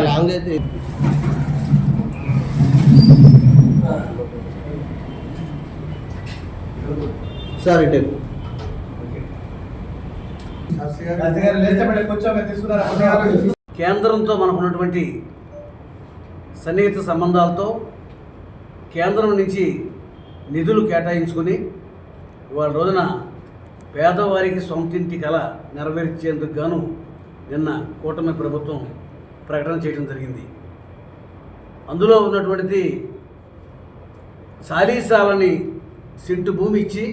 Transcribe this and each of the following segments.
Long అయితే sir ఇటు కేంద్రంతో మనకు ఉన్నటువంటి సన్నిహిత సంబంధాలతో కేంద్రం నుంచి నిధులు కేటాయించుకుని ఇవాళ రోజున పేదవారికి సొంతింటి కళ నెరవేర్చేందుకు గాను నిన్న కూటమి ప్రభుత్వం ప్రకటన చేయడం జరిగింది. అందులో ఉన్నటువంటిది సాలీసాలని సెంటు భూమి ఇచ్చి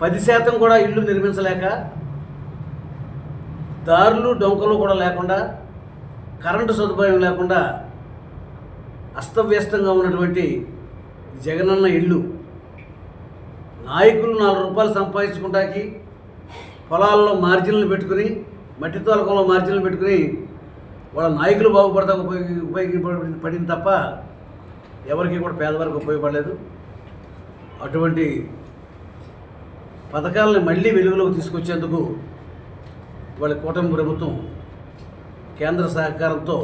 పది శాతం కూడా ఇల్లు నిర్మించలేక దారులు డొంకలు కూడా లేకుండా కరెంటు సదుపాయం లేకుండా అస్తవ్యస్తంగా ఉన్నటువంటి జగనన్న ఇల్లు. నాయకులు నాలుగు రూపాయలు సంపాదించుకుంటాకి పొలాల్లో మార్జిన్లు పెట్టుకుని మట్టి తోలకంలో మార్జిన్లు పెట్టుకుని వాళ్ళ నాయకులు బాగుపడతా ఉపయోగ ఉపయోగపడి పడింది తప్ప ఎవరికి కూడా పేదవారికి ఉపయోగపడలేదు. అటువంటి పథకాలను మళ్ళీ వెలుగులోకి తీసుకొచ్చేందుకు వాళ్ళ కూటమి ప్రభుత్వం కేంద్ర సహకారంతో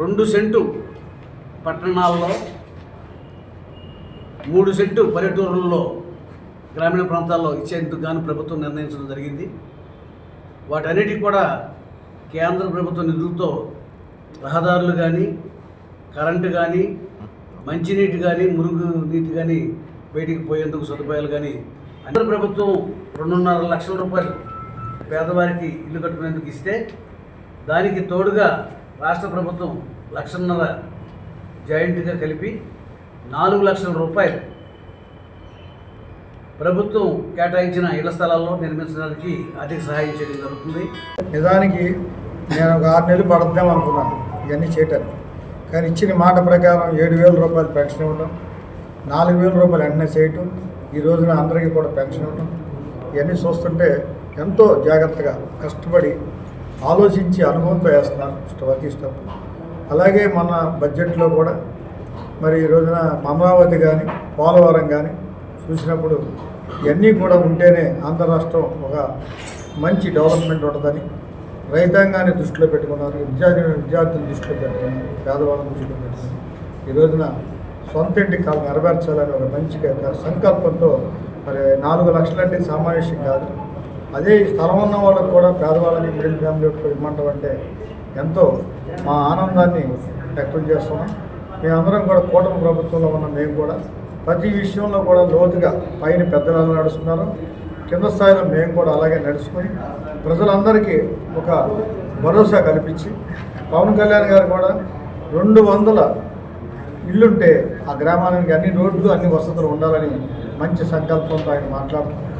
రెండు సెంటు పట్టణాల్లో మూడు సెంటు పల్లెటూరుల్లో గ్రామీణ ప్రాంతాల్లో ఇచ్చేందుకు గాను ప్రభుత్వం నిర్ణయించడం జరిగింది. వాటన్నిటికి కూడా కేంద్ర ప్రభుత్వ నిధులతో రహదారులు కానీ కరెంటు కానీ మంచినీటి కానీ మురుగు నీటి కానీ బయటికి పోయేందుకు సదుపాయాలు కానీ కేంద్ర ప్రభుత్వం రెండున్నర లక్షల రూపాయలు పేదవారికి ఇల్లు కట్టుకునేందుకు ఇస్తే దానికి తోడుగా రాష్ట్ర ప్రభుత్వం లక్షన్నర జాయింట్గా కలిపి నాలుగు లక్షల రూపాయలు. ప్రభుత్వం కేటాయించిన ఇళ్ళ స్థలాల్లో నిర్మించడానికి ఆర్థిక సహాయం చేయడం జరుగుతుంది. నిజానికి నేను ఒక ఆరు నెలలు పడద్దాం అనుకున్నాను. ఇవన్నీ చేయటానికి కానీ ఇచ్చిన మాట ప్రకారం ఏడు వేల రూపాయలు పెన్షన్ ఇవ్వడం నాలుగు వేల రూపాయలు వెంటనే చేయటం ఈ రోజున అందరికీ కూడా పెన్షన్ ఇవ్వడం ఇవన్నీ చూస్తుంటే ఎంతో జాగ్రత్తగా కష్టపడి ఆలోచించి అనుభవంతో వేస్తున్నారు ప్రతి అలాగే మన బడ్జెట్లో కూడా మరి ఈ రోజున అమరావతి కానీ పోలవరం కానీ చూసినప్పుడు ఇవన్నీ కూడా ఉంటేనే ఆంధ్ర రాష్ట్రం ఒక మంచి డెవలప్మెంట్ ఉంటుందని రైతాంగాన్ని దృష్టిలో పెట్టుకున్నారు. విద్యార్థి విద్యార్థులు దృష్టిలో పెట్టుకున్నారు. పేదవాళ్ళని దృష్టిలో పెట్టుకున్నారు. ఈ రోజున సొంత ఇంటి కాలం నెరవేర్చాలని ఒక మంచి సంకల్పంతో మరి నాలుగు లక్షలంటే సామాన్యం కాదు. అదే స్థలం ఉన్న వాళ్ళకు కూడా పేదవాళ్ళని మిడిల్ ఫ్యామిలీ కూడా అంటే ఎంతో మా ఆనందాన్ని వ్యక్తం చేస్తున్నాం. మేమందరం కూడా కూటమి ప్రభుత్వంలో ఉన్న మేము కూడా. ప్రతి విషయంలో కూడా లోతుగా పైన పెద్దలు నడుస్తున్నారు. కింద స్థాయిలో మేము కూడా అలాగే నడుచుకొని ప్రజలందరికీ ఒక భరోసా కల్పించి పవన్ కళ్యాణ్ గారు కూడా రెండు వందల ఇల్లుంటే ఆ గ్రామానికి అన్ని రోడ్లు అన్ని వసతులు ఉండాలని మంచి సంకల్పంతో ఆయన మాట్లాడుతున్నారు.